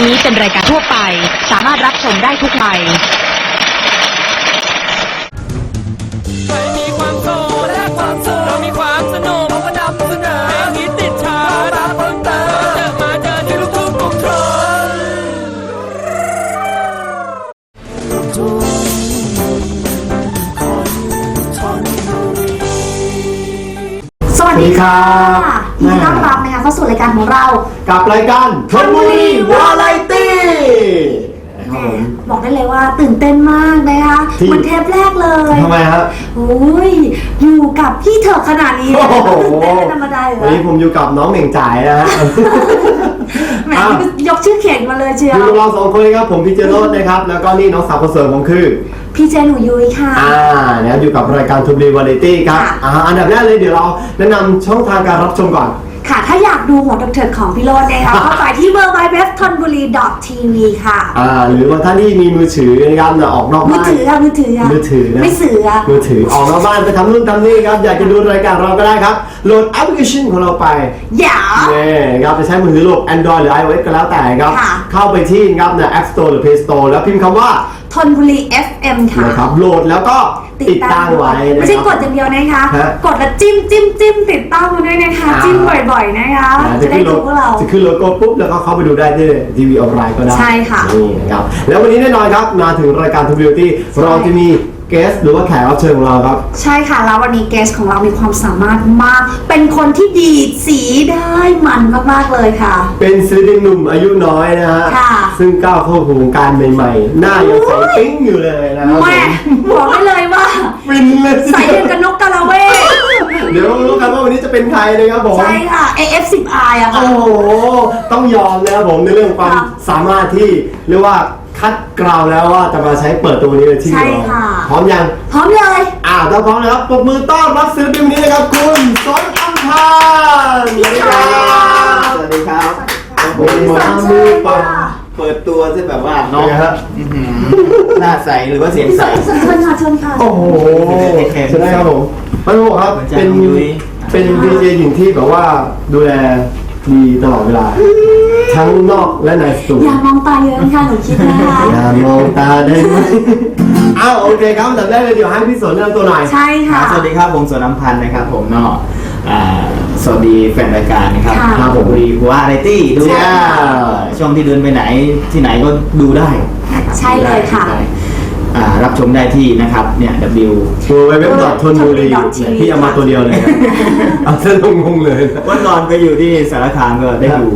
นี้เป็นรายการทั่วไป สามารถรับชมได้ทุกวัย ใครมีความโสดและความสุขเรามีความสนุกเราก็นำเสนอเพลงฮิตติดชาร์ตมาเพิ่มเติมเจอมาเจอที่ลูกทุ่งกรุงทนสวัสดีค่ะสวัสดีครับ เข้าสู่รายการของเรากับรายการทนบุรีวาไรตี้ครับผมบอกได้เลยว่าตื่นเต้นมากนะคะที่เหมือนเทปแรกเลยทำไมครับโอ้ยอยู่กับพี่เถอะขนาดนี้โอ้โหตื่นเต้นเป็นธรรมดาอยู่วันแล้วนี้ผมอยู่กับน้องเหม่งจ่ายนะฮะแหมอะยกชื่อเขียนมาเลยเชียอวยู่กับเราสองคนนะครับผมพี่เจโรดนะครับ แล้วก็นี่น้องสาวคนสวยผมคือพี่เจหนูยุ้ยค่ะ อ่านะครับอยู่กับรายการทุบลีวาไรตี้ครับค่ะอ่าอันดับแรกเลยเดี๋ยวเราแนะนำช่องทางการรับชมก่อน ค่ะ ถ้าอยากดูหัวเถิดๆของพี่โรดนะคะเข้าไปที่ w w w t h o n b u r i t v ค่ะ อ่าหรือว่าท่านที่มีมือถือนะครับเนี่ยออกนอกมือบ้าน ถืออะมือถืออะมือถือนะ ไม่สื่ออะมือถือออกนอกบ้านไปทำนู่นทำนี่ครับอยากจะดูรายการเราก็ได้ครับโหลดแอปพลิเคชันของเราไปอย่า นี่ครับจะใช้มือถือระบบ Android หรือ iOS ก็แล้วแต่ครับ ค่ะ เข้าไปที่นะครับใน App Store หรือ Play Store แล้วพิมพ์คำว่า ทนบุรี FM ค่ะ นะครับโหลดแล้วก็ติดตั้งไว้นะไม่ใช่คกรับดอย่างเดียวนะคะ ฮะ กดแล้วจิ้มจิ้มจิ้มติดตั้งมาด้วยนะคะอ่าจิ้มบ่อยๆนะคะ อ่าจะได้ขึ้นโลดูพวกเรา จะขึ้นโลโก้ปุ๊บแล้วก็เข้าไปดูได้ที่ทีวีออนไลน์ก็ได้ใช่ค่ะนี่นะครับแล้ววันนี้แน่นอนครับมาถึงรายการทูบิวตี้เราจะมี เกสหรือว่าแขกรับเชิญของเราครับ ใช่ค่ะ แล้ววันนี้เกสของเรามีความสามารถมาก เป็นคนที่ดีดสีได้มันมากๆเลยค่ะ เป็นศิลปินหนุ่มอายุน้อยนะฮะ ค่ะ ซึ่งก้าวเข้าสู่วงการใหม่ๆ หน้ายังใสปิ๊งอยู่เลยนะครับแม่บอกได้เลยว่าฟินเลยใส่เดียวกับนกกาลาเวทเดี๋ยวรู้กันว่าวันนี้จะเป็นใครนะครับผมใช่ค่ะ AF10i อะค่ะ โอ้โห ต้องยอมนะครับผมในเรื่องความค่ะสามารถที่เรียกว่า คัดกราวแล้วว่าจะมาใช้เปิดตัววันนี้เลยที่ใช่เราค่ะ พร้อมยังพร้อมเลย อ่าถ้าพร้อมนะครับปรบมือต้อนรับศิลปินวันนี้นะครับคุณสนอัมพานสวัสดีครับ สวัสดีครับผมสมานเชิมือญเปิดค่ะ เปิดตัวซะแบบว่าน้น้อองงฮะหน้าใสหรือว่าเสียงใส เชิญค่ะเชิญค่ะ โอ้โหใช่ไหมครับผมพันโมครับเหมือนจะเป็นยุ้ยเป็นดีเจหญิงที่แบบว่าดูแล ดีตลอดเวลา ทั้งนอกและในสตูอย่ามองตาเยอะค่ะหนูคิดนะคะ อย่ามองตาได้ไหมอ้าวโอเคครับอันดับแรกเลยเดี๋ยวให้พี่สนแนะนำตัวหน่อยใช่ค่ะ สวัสดีครับผมสวนน้ำพันธ์นะครับ ผมเนาะอ่าสวัสดีแฟนรายการนะครับค่ะ ครับผมบุรีวาไรตี้ดูใช่ช่องที่เดินไปไหนที่ไหนก็ดูได้นะครับใช่เลยค่ะดูได้ อ่ารับชมได้ที่นะครับเนี่ย W ตัวเว็บดอททนบุรีทนบุรีพี่เอามาตัวเดียวเลยนะเอาเส้นงงๆเลย วันก่อนไปอยู่ที่สารคามก็ได้ดู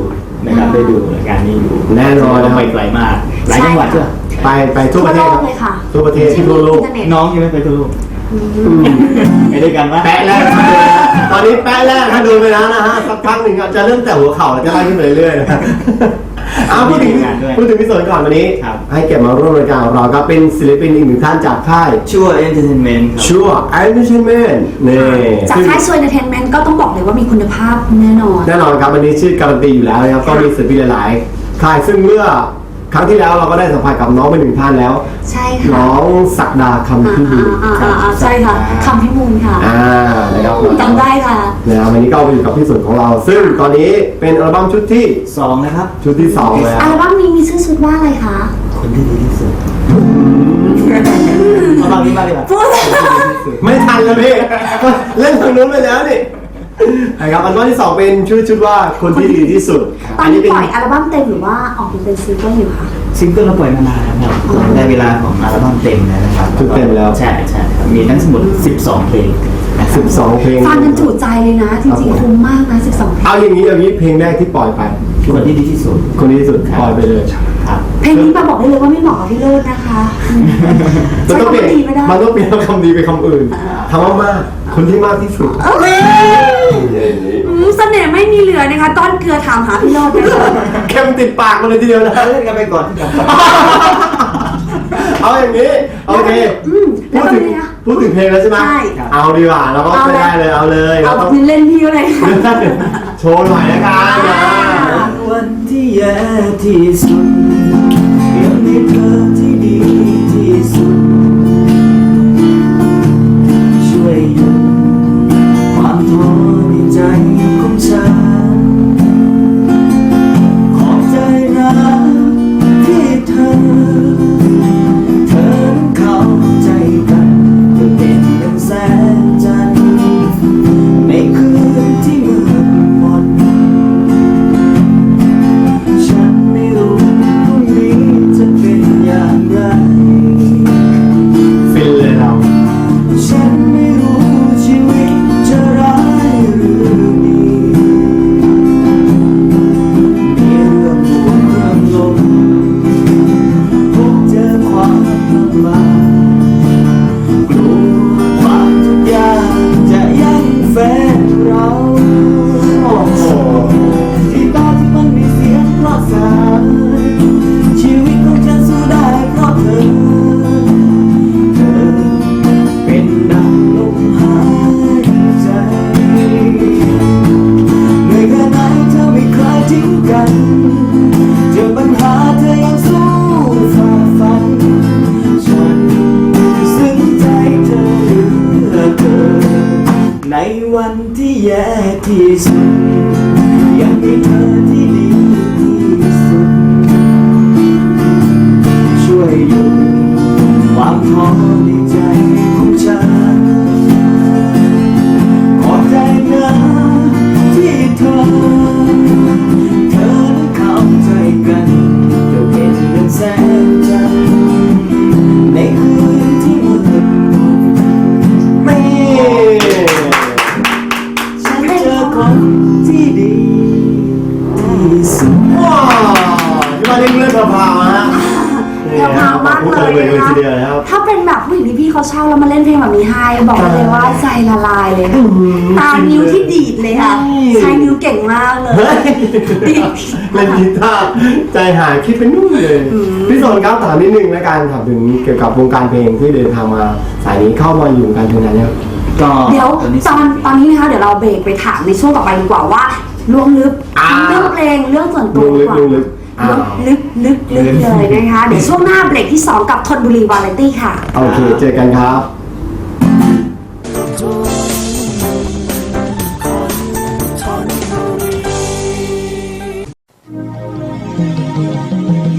นะครับได้ดูรายการนี้อยู่แน่นอนก็ไปไกลมากหลายจังหวัดด้วยไปไปทั่วประเทศครับทั่วโลกเลยค่ะทั่วประเทศทั่วโลกอินเทอร์เน็ตน้องยังไม่ไปทั่วโลกไปด้วยกันปะ แปะแรกตอนนี้แปะแรกถ้าดูไปแล้วนะฮะสักพักหนึ่งจะเริ่มแต่หัวเข่าแล้วจะไล่ขึ้นไปเรื่อยๆนะ เอาพูดถึงพูดถึงพี่สนก่อนวันนี้ให้เก็บมาร่วมรายการของเราครับเป็นศิลปินอีกหนึ่งท่านจากค่ายชั่วเอนเตอร์เทนเมนต์ครับ ชัวไอเ r ชเมนนี่จากค่ายซวยเนเทนเมนต์ก็ต้องบอกเลยว่ามีคุณภาพแน่นอน แน่นอนครับวันนี้ชื่อการันตีอยู่แล้วนะครับก็มีศิลปินหลายๆค่ายซึ่งเมื่อ ครั้งที่แล้วเราก็ได้สัมผัสกับน้องไปหนึ่งท่านแล้ว ใช่ค่ะน้องศักดาคำพิบูลอ่าอ่าอ่าใช่ค่ะคำพิมูลค่ะอ่านะครับจำได้ค่ะนะครับวันนี้ก็มาอยู่กับพี่สุดของเรา ซึ่งตอนนี้เป็นอัลบั้มชุดที่สองนะครับ ชุดที่สองแล้วอัลบั้มนี้มีชื่อชุดว่าอะไรคะคนที่ดีที่สุดเอาตอนนี้มาดีกว่าพูดเลยไม่ทันแล้วพี่เล่นทางนู้นไปแล้วนี่ นะครับอัลบั้มที่สองเป็นชื่อชุดว่าคนที่ดีที่สุดตอนนี้ปล่อยอัลบั้มเต็มหรือว่าออกเป็นซิงเกิลอยู่คะซิงเกิลเราปล่อยมานานแล้วครับได้เวลาของอัลบั้มเต็มแล้วนะครับชุดเต็มแล้วใช่ใช่ครับมีทั้งหมด12 เพลงนะครับสิบสองเพลงฟังกันจุใจเลยนะ จริงๆคุ้มมากนะ 12 เพลงเอาอย่างนี้อย่างนี้เพลงแรกที่ปล่อยไปคนที่ดีที่สุด คนที่สุดปล่อยไปเลยครับเพลงนี้มาบอกได้เลยว่าไม่เหมาะกับพี่โรจน์นะคะอืมมันใช้ต้องเปลี่ยนคำว่าดีไม่ได้มันต้องเปลี่ยนคำดีไปคำอื่นคำว่ามาก คนที่มากที่สุดอืมเสน่ห์ไม่มีเหลือนะคะ ต้อนเกลือถามหาพี่โรจน์นะคะเค็มติดปากมาเลยทีเดียวนะเล่นกันไปก่อนที่จะเอาอย่างนี้โอเคอืมแล้พูวดก็ถึงเนี่ย พูดถึงเพลงแล้วใช่ไหมใช่ เอาดีกว่าเราก็เอาไม่เลยได้เลยเอาเลยเอาเราต้อง เล่นพี่อะไรคะโชว์หน่อยละกันนะวันที่แย่ที่สุด เล่นกีตาร์ใจหายคิดเป็นนู่นเลย พี่สนครับถามนิดนึงในการถามถึงเกี่ยวกับวงการเพลงที่เดินทางมา สายนี้เข้ามาอยู่วงการเพลงนานแล้วก็เดี๋ยวตอนนี้ตอนตอนนี้นะคะเดี๋ยวเราเบรกไปถามในช่วงต่อไปดีกว่าว่าล่วงลึกอ่าทั้งเรื่องเพลงเรื่องส่วนตัวดีกว่าล่วงลึกอ่าลึกลึกลึกเลยนะคะเดี๋ยวช่วงหน้าเบรกที่ 2 กับทนบุรีวาไรตี้ค่ะ โอเค เจอกันครับ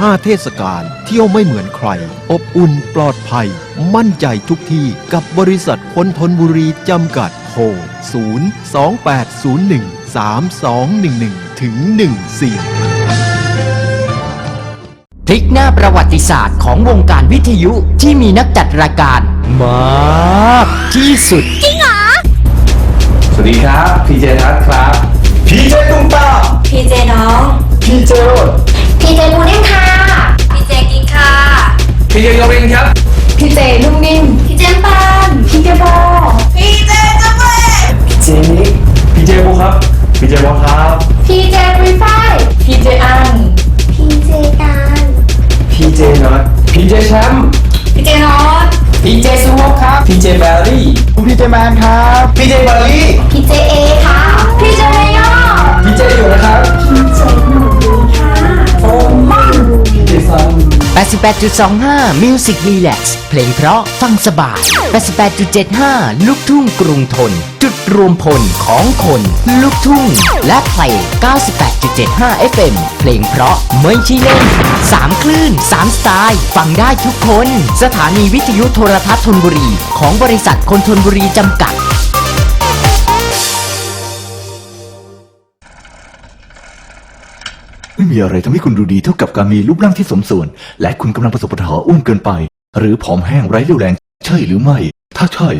ห้าเทศกาลเที่ยวไม่เหมือนใคร อบอุ่นปลอดภัย มั่นใจทุกที่กับบริษัทคนทนบุรีจำกัดโทร0 2 8 0 1 3 2 1 1 ถึง 14 พลิกหน้าประวัติศาสตร์ของวงการวิทยุที่มีนักจัดรายการมากที่สุดสวัสดีครับพีเจทัศน์ครับพีเจตุ้มตามพีเจน้องพีเจโรด พีเจโยรินครับ พีเจนุ่มนิ่มพีเจปานพีเจโบพีเจกาแฟพีเจนิกพีเจบูครับ พีเจบอลครับ พีเจปรีไฟพีเจอันพีเจการพีเจน็อตพีเจแชมป์พีเจนอตพีเจซูโฮครับพีเจแบลลี่พีเจแมนครับพีเจบอลลี่พีเจเอค่ะพีเจเมยอพีเจอยู่นะครับพีเจหนูดีค่ะโอ้มันพีเจซัน 88.25 Music Relax เพลงเพราะฟังสบาย 88.75 ลูกทุ่งกรุงทน จุดรวมพลของคน ลูกทุ่ง และเพลง 98.75 FM เพลงเพราะไม่ใช่เล่น 3 คลื่น 3 สไตล์ ฟังได้ทุกคน สถานีวิทยุโทรทัศน์ทนบุรี ของบริษัทคนทนบุรีจำกัด ม่มีอะไรทำให้คุณดูดีเท่ากับการมีรูปร่างที่สมส่วน และคุณกำลังประสบปัญหาอ้วนเกินไป หรือผอมแห้งไร้เรี่ยวแรง ใช่หรือไม่ ถ้าใช่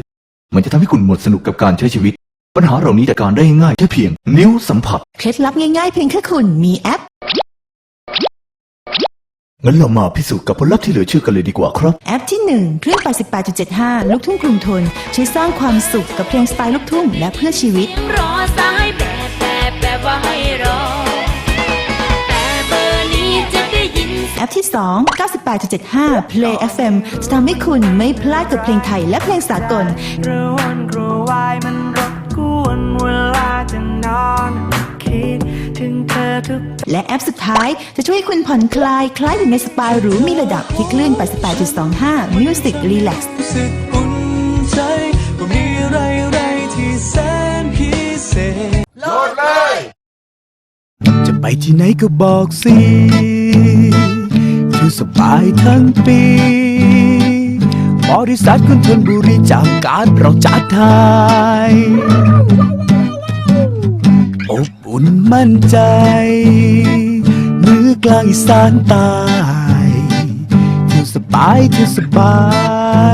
มันจะทำให้คุณหมดสนุกกับการใช้ชีวิต ปัญหาเหล่านี้จัดการได้ง่ายแค่เพียง นิ้วสัมผัส เคล็ดลับง่ายๆเพียงแค่คุณมีแอป งั้นเรามาพิสูจน์กับผลลัพธ์ที่เหลือเชื่อกันเลยดีกว่าครับ แอปที่1เครื่อง88.75 ลูกทุ่งกรุงทนช่วยสร้างความสุขกับเพลงสไตล์ลูกทุ่งและเพื่อชีวิต รอสายแบบแบบแบบว่าให้รอแต่เบอร์นี้ แอปที่ 2 98.75 Play FM จะทำให้คุณไม่พลาดกับเพลงไทยและเพลงสากลกระวนกระวายมันรบกวนเวลาจะนอนคิดถึงเธอทุกและแอปสุดท้ายจะช่วยให้คุณผ่อนคลาย คล้ายอยู่ในสปาหรูมีระดับที่คลื่น 88.25 Music Relax รู้สึกอุ่นใจว่ามีอะไรอะไรที่แสนพิเศษจะไปที่ไหนก็บอกสิ คือสบายทั้งปี บริษัทคุณทนบุรีจากการเราจัดทายอบอุ่นมั่นใจเหนือกลางอีสานใต้เที่สบายเที่สบา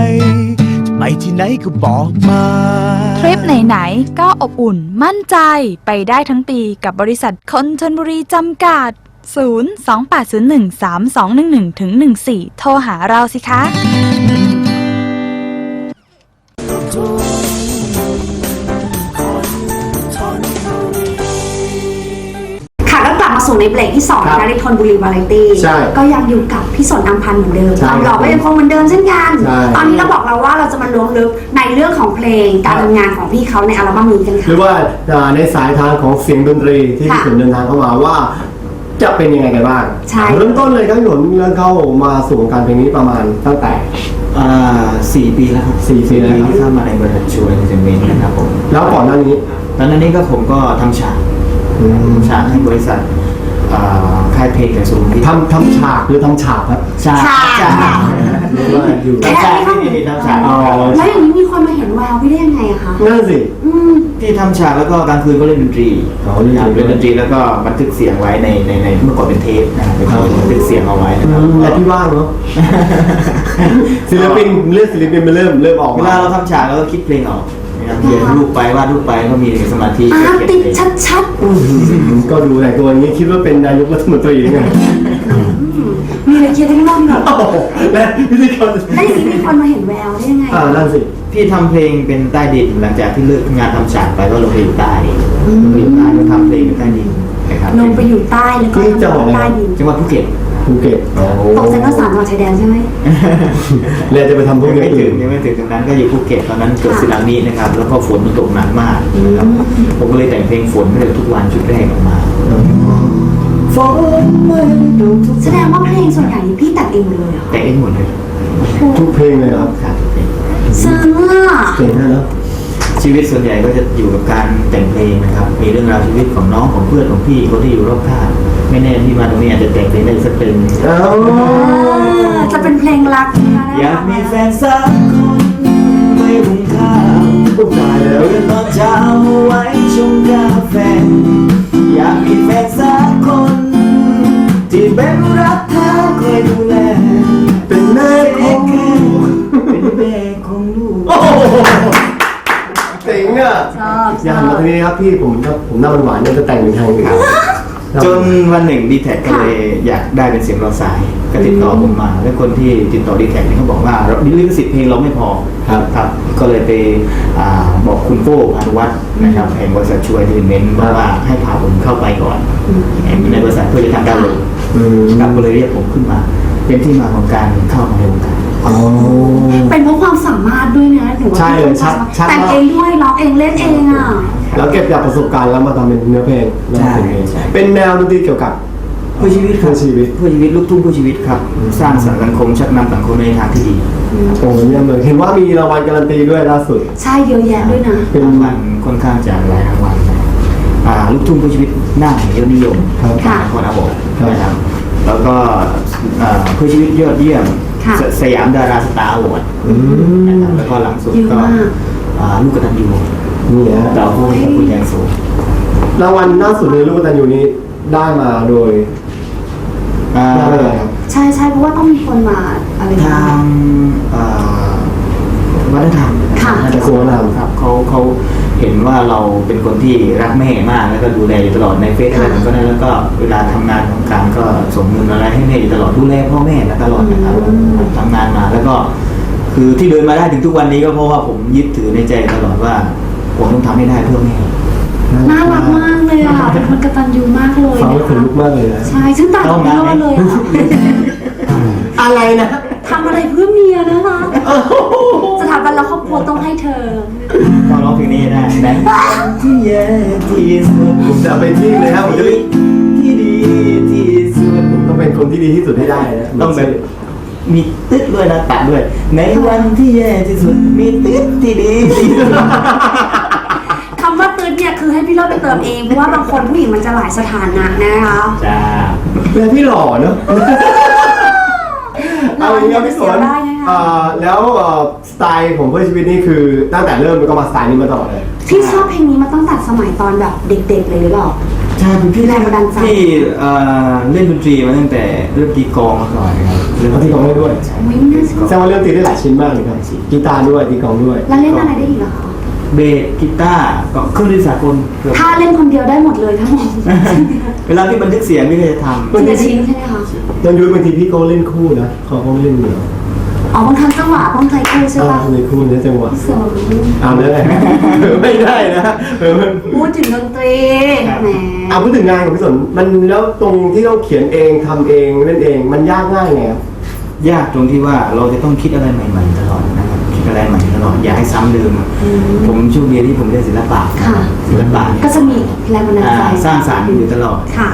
ยจะไปที่ไหนก็บอกมาทริปไหนๆก็อบอุ่นมั่นใจไปได้ทั้งปีกับบริษัทคนชนบุรีจำกัด 0 2 8 0 1 3 2 1 1ถึง14 โทรหาเราสิคะ ค่ะก็กลับมาสู่ในเบรกที่2ครันะบคะในทนบุรีวาไรตี้ใช่ก็ยังอยู่กับพี่สนอัมพันธ์เหมือนเดิมใช่ความหล่อก็ยังคงเหมือนเดิมเช่นกัน ใช่ตอนนี้เราบอกเราว่าเราจะมาล้วงลึกในเรื่องของเพลงการทำงานของพี่เขาในอัลบั้มนี้กันหค่ะ รือว่าอ่าในสายทางของเสียงดนตรีที่พี่ค่ะขุนเดินทางเข้ามาว่า จะเป็นยังไงกันบ้างใช่ เริ่มต้นเลยครับพี่ขุนเริ่มเข้ามาสู่วงการเพลงนี้ประมาณตั้งแต่ อ่าสี่ปีแล้วครับสี่ปีแล้วที่เข้ามาในบริษัทช่วยเอนเตอร์เมนต์นะครับผมแล้วก่อนหน้านี้ตอนนั้นนี่ก็ผมก็ทำฉาก ฉากให้บริษัทอ่า ค่ายเพลงกับสูงที่ทำทำฉากหรือทำฉากครับฉากฉากฉากหรือว่าอยู่ทำฉากที่มีทำฉากอ๋อแล้วอย่างนี้มีคนมาเห็นแววพี่ได้ยังไงอะคะนั่นสิอืมที่ทำฉากแล้วก็กลางคืนก็เล่นดนตรีอ๋อเล่นดนตรีเล่นดนตรีแล้วก็บันทึกเสียงไว้ในในในเมื่อก่อนเป็นเทปนะครับเป็นเทปบันทึกเสียงเอาไว้นะครับและที่ว่างเนาะศิลปินเรื่องศิลปินมันเริ่มเริ่มออกเวมาลาเราทำฉากเราก็คิดเพลงออก นะครับเขียนรูปไปวาดรูปไปก็มีสมาธิอาก็เขียนติดเพลงชัดก็ดูแต่ตัวนี้คิดว่าเป็นนายกรัฐมนตรีไงๆ มีอะไรเคลียร์ทั้งรอบหมดโอ้โหและพิธีกรแล้วอย่างนี้มีคนมาเห็นแววได้ยังไงอ่านั่นสิ พี่ทำเพลงเป็นใต้ดินหลังจากที่เลิกงานทำฉากไปก็ลงไปอยู่ใต้ลงไปอยู่ใต้ก็ทำเพลงเป็นใต้ดินนะครับลงไปอยู่ใต้แล้วก็นี่จะบอกอะไรใต้ดินจังหวัดภูเก็ต ภูเก็ตตกเส้นข้าวสารจังหวัดชายแดนใช่ไหมเนี่ยจะไปทำพวกยังนี้ไม่ถึอื่งน ยังไม่ถึงตรงนั้นก็อยู่ภูเก็ตตอนนั้นเกิดค่ะสึนามินะครับ แล้วก็ฝนมันตกหนักมากนะครับผมก็เลยแต่งเพลงฝนให้ทุกวันชุดแรกออกมาฝนมันตกทุกแสดงว่าเพลงส่วนใหญ่นี่พี่แต่งเองหมดเลยเหรอแต่งเองหมดเลยทุกเพลงเลยเหรอครับทุกเพลงซึ้งอะเก่งนะเนาะชีวิตส่วนใหญ่ก็จะอยู่กับการแต่งเพลงนะครับมีเรื่องราวชีวิตของน้องของเพื่อนของพี่คนที่อยู่รอบข้าง ไม่แน่ที่มาตรงนี้อาจจะแต่งเพลงได้สักเพลงเอ้าจะเป็นเพลงรักนะคะอยากมีแฟนสักคนไม่หุงข้าวตุ๊กตายแล้วเดินตอนเช้าไว้ชงกาแฟ อยากมีแฟนสักคน ที่เป็นรักเธอคอยดูแล เป็นแม่ของเป็นแม่ของลูกโอ้โหเจ๋งอะชอบอย่าหันมาทีนี้ครับพี่ผมผมหน้าหวานๆเนี่ยจะแต่งเป็นทางอื่น จนวันหนึ่งดีแท็ก็เลยอยากได้เป็นเสียงรอสายก็ติดต่อผมมา แล้วคนที่ติดต่อดีแท็เนี่ยเขาบอกว่าเราลิขสิทธิ์เพลงเราไม่พอครับครับก็เลยไปอ่าบอกคุณโก้พานุวัฒน์นะครับแห่งบริษัทช่วยทีเมนต์บอกว่าให้พาผมเข้าไปก่อนในบริษัทเพื่อจะทำดาวน์โหลดอืมครับก็เลยเรียกผมขึ้นมา เป็นที่มาของการเข้ามาในวงการ อ๋อ เป็นเพราะความสามารถด้วยนะหนูว่าใช่เลยพี่ชัดชัดแต่งมากเองด้วยร้องเองเล่นเองอะ แล้วเก็บจากประสบการณ์แล้วมาทำเป็นเนื้อเพลงแล้วมาเป็นเพลงใช่เป็นแนวดนตรีเกี่ยวกับเพื่อชีวิตครับเพื่อชีวิตเพื่อชีวิตลูกทุ่งเพื่อชีวิตครับ สร้างสรรค์สังคมชักนำสังคมในทางที่ดีโอ้เยี่ยมเลยเห็นว่ามีรางวัลการันตีด้วยล่าสุด ใช่เยอะแยะด้วยนะ เป็น รางวัลค่อนข้างจะหลายรางวัลนะอ่าลูกทุ่งเพื่อชีวิตหน้าแห่งยอดนิยมครับ ค่ะ นครอาบอกครับนะครับแล้วก็อ่าเพื่อชีวิตยอดเยี่ยม ค่ะสสยามดาราสตาร์อวอร์ดอืมนะครับแล้วก็หลังสุดเยอะก็มาก อ่าลูกกตันยูนี่ฮะดาวพุ่งกับคุณแยงสูงรางวัลล่าสุดในลูกกตันยูนี้ได้มาโดยอ่าได้เลยครับ ใช่ใช่เพราะว่าต้องมีคนมาอะไรนะทางเอ่อวัฒนธรรมค่ะ กระทรวงวัฒนธรรม ครับเขาเขา เห็นว่าเราเป็นคนที่รักแม่มากแล้วก็ดูแลอยู่ตลอดในเฟซอะไรต่างๆก็ได้แล้วก็เวลาทำงานของการก็ส่งเงินอะไรให้แม่อยู่ตลอดดูแลพ่อแม่มาตลอดนะครับทำงานมาแล้วก็ คือที่เดินมาได้ถึงทุกวันนี้ก็เพราะว่าผมยึดถือในใจตลอดว่าผมต้องทำให้ได้เพื่อแม่น่ารักมากเลยอะเป็นคนกตัญญูมากเลยฟังนะแล้วขนลุคะกมากเลยนะใช่ฉันต่างกับพี่โรดเลยอะอะไรนะทำอะไรเพื่ อเมียนะคะสถาบันและครอบครัวต้องให้เธอ ต้องร้องเพลงนี้ได้แบงค์ที่แย่ที่สุดผมจะเอาไปที่เลยครับผมจะเป็นที่ดีที่สุดผมต้องเป็นคนที่ดีที่สุดให้ได้นะต้องแบบมีตึ๊ดด้วยนะแปะด้วย ในวันที่แย่ที่สุด มีตึ๊ดที่ดีที่สุดคำว่าตื้นเนี่ยคือให้พี่โรดไปเติมเองเพราะว่าบางคนผู้หญิงมันจะหลายสถานะนะคะจ้าแล้วพี่หล่อเนอะเอาอย่างนี้ครับพี่สนได้นะคะ เอ่อแล้วเอ่อสไตล์ของเพื่อชีวิตนี่คือตั้งแต่เริ่มมันก็มาสไตล์นี้มาตลอดเลย พี่ชอบเพลงนี้มาตั้งแต่สมัยตอนแบบเด็กๆเลยหรือเปล่า ใช่คือพี่แรงบันดาลใจ พี่เอ่อเล่นดนตรีมาตั้งแต่เริ่มตีกลองมาก่อนนะครับเล่นตีกลองได้ด้วยวิ่งน่าสนแสดงว่าเริ่มตีได้หลายชิ้นมากเลยครับกีตาร์ด้วยตีกลองด้วยแล้วเล่นอะไรได้อีกเหรอคะเบสกีตาร์ก็เครื่องดนตรีสากลเกือบถ้าเล่นคนเดียวได้หมดเลยทั้งหมดเวลาที่บันทึกเสียงพี่ก็จะททีละชิ้นใช่ไหมคะตอนยุ้ยบางทีพี่ก็เล่นคู่นะเขาก็เล่นเดี่ยว อ๋อบางครั้งจังหวะบางใครคู่ใช่อ่าปะในคู่เนี้จังหวะเสือแบบนี้เอาเลยไม่ได้นะเออมันพูดถึงดนตรีแหมเอาพูดถึงงานของพี่สนมันแล้วตรงที่ต้องเขียนเองทำเองเล่นเองมันยากง่ายไงครับำยากตรงที่ว่าเราจะต้องคิดอะไรใหม่ ๆ ตลอดนะครับคิด อะไรใหม่ตลอดอย่าให้ซ้ำเดิมอะผมโชคดีที่ผมเรียนศิลปะค่ะ ศิลปะเนี่ยก็จะมีแรงบันดาลอ่าใจสร้างสรรค์อยู่ตลอด ค่ะ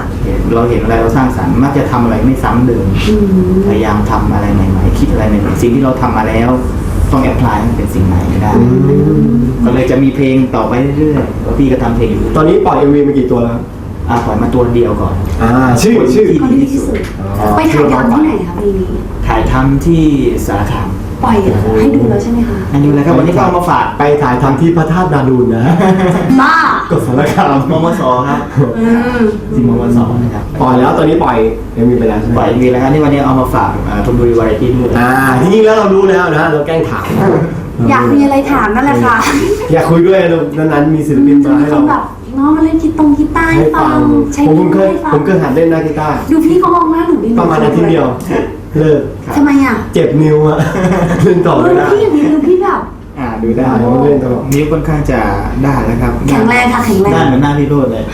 เราเห็นอะไรเราสร้างสรรค์มักจะทำอะไรไม่ซ้ำเดิม อืม พยายามทำอะไรใหม่ๆคิดอะไรใหม่ๆสิ่งที่เราทำมาแล้ว ต้องแอพพลายมันเป็นสิ่งใหม่ไม่ได้ก็เลยจะมีเพลงต่อไปเรื่อยๆแล้วพี่ก็ทำเพลงอยู่ตอนนี้ปล่อยเอ็มวีมากี่ตัวแล้วอ่าปล่อยมาตัวเดียวก่อน อ่า ชื่อชื่อ คนที่ดีที่สุดไปถ่ายทำที่ไหนคะเพลงนี้ถ่ายทำที่สารคาม ปล่อยให้ดูแล้วใช่ไหมคะอันนี้แล้วครับวันนี้ก็เอามาฝากไปถ่ายทำที่พระธาตุนาดูนนะบ้า กดสารคามมมสครับอืมที่มมสนะครับปล่อยแล้วตอนนี้ปล่อยเอ็มวีไปแล้วใช่ไหมปล่อยมีแล้วครับนี่วันนี้เอามาฝากอ่าธนบุรีวาไรตี้ด้วย อ่าจริงๆแล้วเรารู้แล้วนะเราแกล้งถามอยากมีอะไรถามนั่นแหละค่ะอยากคุยด้วยนั้นๆมีศิลปินมาให้คเรานแบบน้องมาเล่นกีตรงกีตาร์ให้ให้ฟัฟังงใช้ผมเพลงเคยให้ฟังผมเคยหัดเล่นหน้ากีตาร์ดูพี่เขามองหน้าหนูดิประมาณอาทิตย์เดียว เลิกทำไมอะเจ็บนิ้วอะ เล่นต่อเอไม่อได้พี่อย่างนี้ดูพี่แบบ อ่าดูได้ได้ผมเล่นตลอดนิ้วค่อนข้างจะด้านแล้วครับแข็งแรงค่ะแข็งแรง ด้านเหมือนหน้าพี่โรดเลย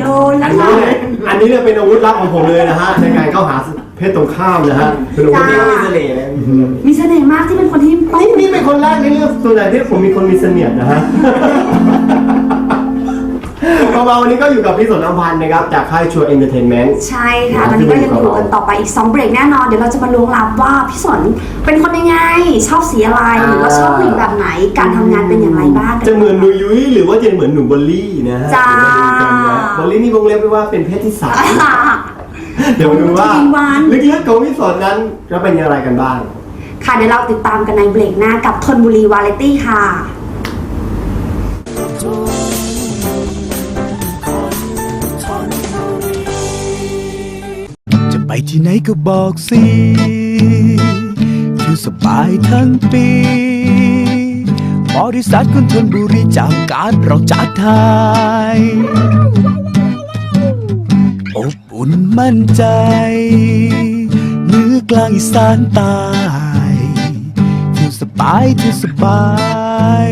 โดนแล้วอันค่ะนี้เนี่ยอันนี้เนี่ยเป็นอาวุธลับของผมเลยนะฮะในการเข้าหาเพศตรงข้ามนะฮะเป็นอาวุธจ้าที่มีเสน่ห์เลยมีเสน่ห์มากที่เป็นคนที่ไม่นี่นี่เป็นคนแรกในเรื่องตัวไหนที่ผมมีคนมีเสนียดนะฮะ พอมาวันนี้ก็อยู่กับพี่สนอพันธ์นะครับ จากค่ายชัวร์เอนเตอร์เทนเมนต์ ใช่ค่ะ ตอนนี้ก็ยังอยู่กันต่อไปอีก 2 เบรกแน่นอน เดี๋ยวเราจะมาล้วงลับว่าพี่สนเป็นคนยังไง ชอบสีอะไร หรือว่าชอบผู้หญิงแบบไหน การทำงานเป็นอย่างไรบ้างกัจะเหมือนหนูยุ้ยหรือว่าจะเหมือนหนูบอลลี่นะฮะจ้าเดี๋ยวมาดูกันนะบอลลี่นี่วงเล็บไว้ว่าเป็นเพศที่สามอ่าเดี๋ยวมาดูว่าจริงวันลึกๆของพี่สนนั้นจะเป็นอย่างไรกันบ้าง ค่ะเดี๋ยวเราติดตามกันในเบรกหน้ากับทนบุรีวาไรตี้ค่ะ ที่ไหนก็บอกสิอยู่สบายทั้งปีบริษัทคนทนบุรีจากการเราจัดไทยอบอุ่นมั่นใจเหนือกลางอีสานใตายอยู่สบายอยู่สบาย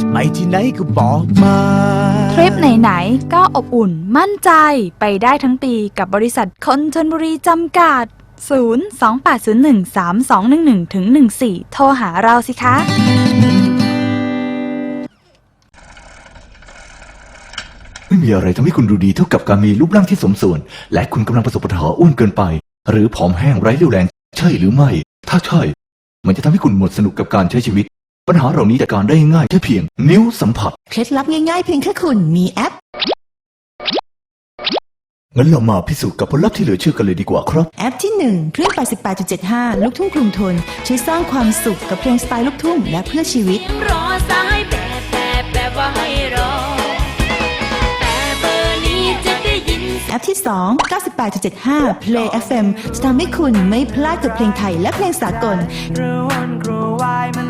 จะไปที่ไหนก็บอกมา ริปไหนๆ ก็อบอุ่นมั่นใจไปได้ทั้งปีกับบริษัทคนชนบุรีจำกัด 028013211ถึง14 โทรหาเราสิคะไม่มีอะไรทำให้คุณดูดีเท่ากับการมีรูปร่างที่สมส่วน และคุณกำลังประสบปัญหาอ้วนเกินไป หรือผอมแห้งไร้เรี่ยวแรง ใช่หรือไม่ ถ้าใช่ มันจะทำให้คุณหมดสนุกกับการใช้ชีวิต ปัญหาเหล่านี้จัดการได้ง่ายแค่เพียง นิ้วสัมผัส เคล็ดลับง่ายๆเพียงแค่คุณมีแอป งั้นเรามาพิสูจน์กับผลลัพธ์ที่เหลือเชื่อกันเลยดีกว่าครับ แอปที่1เครื่อง88.75 ลูกทุ่งกรุงทน ช่วยสร้างความสุขกับเพลงสไตล์ลูกทุ่งและเพื่อชีวิต รอสายแบบแบบแบบว่าให้รอ แต่เบอร์นี้จะได้ยิน แอปที่ 2 98.75 Play FM จะทำให้คุณไม่พลาดกับเพลงไทยและเพลงสากล กระวนกระวายมันร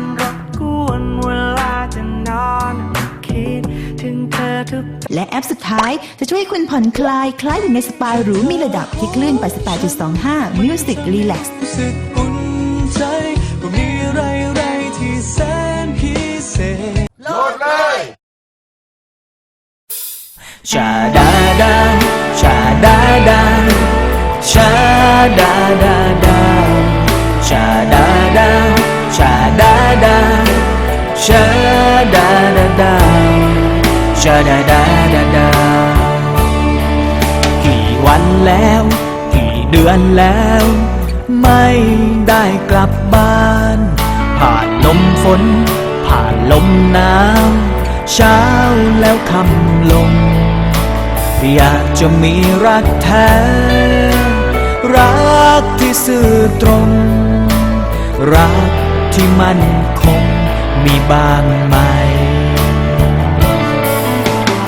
บกวน เวลาจะนอนคิดถึงเธอทุกและแอปสุดท้ายจะช่วยให้คุณผ่อนคลาย คล้ายอยู่ในสปาหรูมีระดับที่คลื่น88.25 Music Relax รู้สึกอุ่นใจว่ามีอะไรอะไรที่แสนพิเศษชาดาดาชาดาดาชาดาดาดาชาดาดาชาดาดา ชาดาดาดาชาดาดาดาดากี่วันแล้ว กี่เดือนแล้ว ไม่ได้กลับบ้าน ผ่านลมฝน ผ่านลมหนาวเช้าแล้วคำลง อยากจะมีรักแท้ รักที่ซื่อตรง รักที่มั่นคง มีบ้างไหม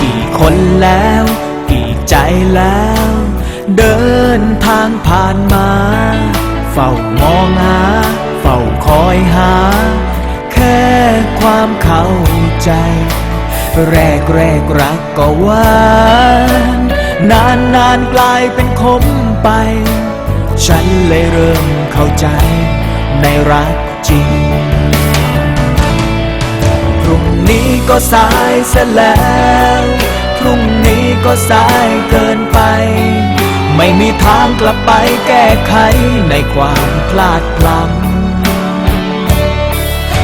กี่คนแล้ว กี่ใจแล้ว เดินทางผ่านมา เฝ้ามองหา เฝ้าคอยหา แค่ความเข้าใจ แรกแรกรักก็หวานนานนานกลายเป็นคมไป ฉันเลยเริ่มเข้าใจในรักจริง นี้ก็สายเสียแล้ว พรุ่งนี้ก็สายเกินไป ไม่มีทางกลับไปแก้ไขในความพลาดพลั้ง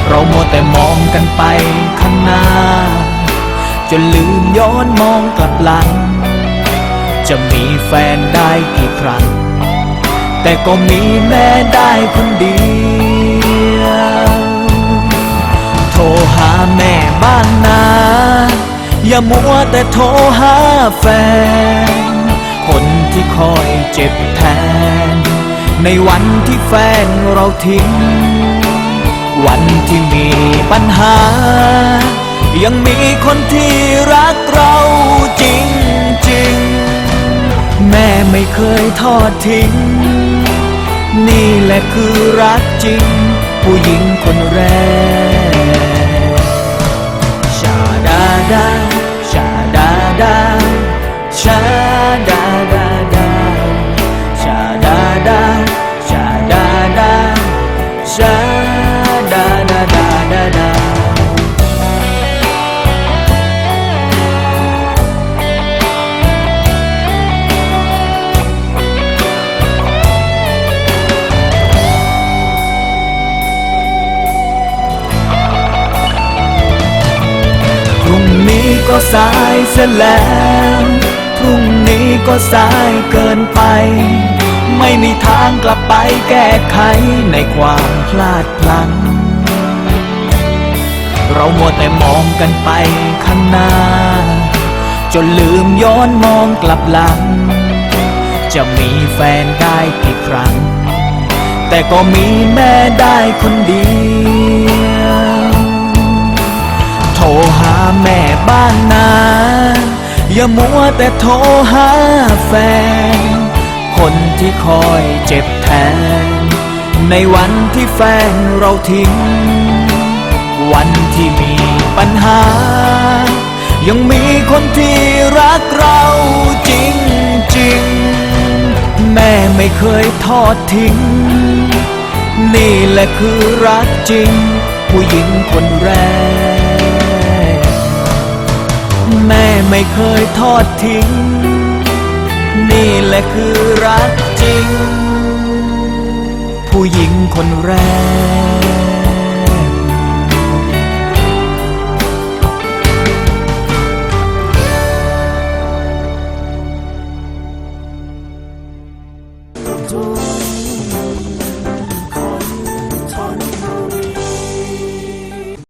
เรามัวแต่มองกันไปข้างหน้า จนลืมย้อนมองกลับหลัง จะมีแฟนได้กี่ครั้ง แต่ก็มีแม่ได้คนเดียว โทรหาแม่ บ้างนะอย่ามัวแต่โทรหาแฟน คนที่คอยเจ็บแทน ในวันที่แฟนเราทิ้ง วันที่มีปัญหา ยังมีคนที่รักเราจริงจริงแม่ไม่เคยทอดทิ้ง นี่แหละคือรักจริง ผู้หญิงคนแรก ดาดาชาดาดาชาดาดาดาชาดาดาชาดาดาชา สียแล้วพรุ่งนี้ก็สายเกินไป ไม่มีทางกลับไปแก้ไขในความพลาดพลั้งเรามัวแต่มองกันไปข้างหน้า จนลืมย้อนมองกลับหลัง จะมีแฟนได้กี่ครั้ง แต่ก็มีแม่ได้คนเดียว โทรหาแม่บ้างนะ อย่ามัวแต่โทรหาแฟน คนที่คอยเจ็บแทน ในวันที่แฟนเราทิ้ง วันที่มีปัญหา ยังมีคนที่รักเราจริงจริง แม่ไม่เคยทอดทิ้ง นี่แหละคือรักจริง ผู้หญิงคนแรก แม่ไม่เคยทอดทิ้ง นี่แหละคือรักจริง ผู้หญิงคนแรก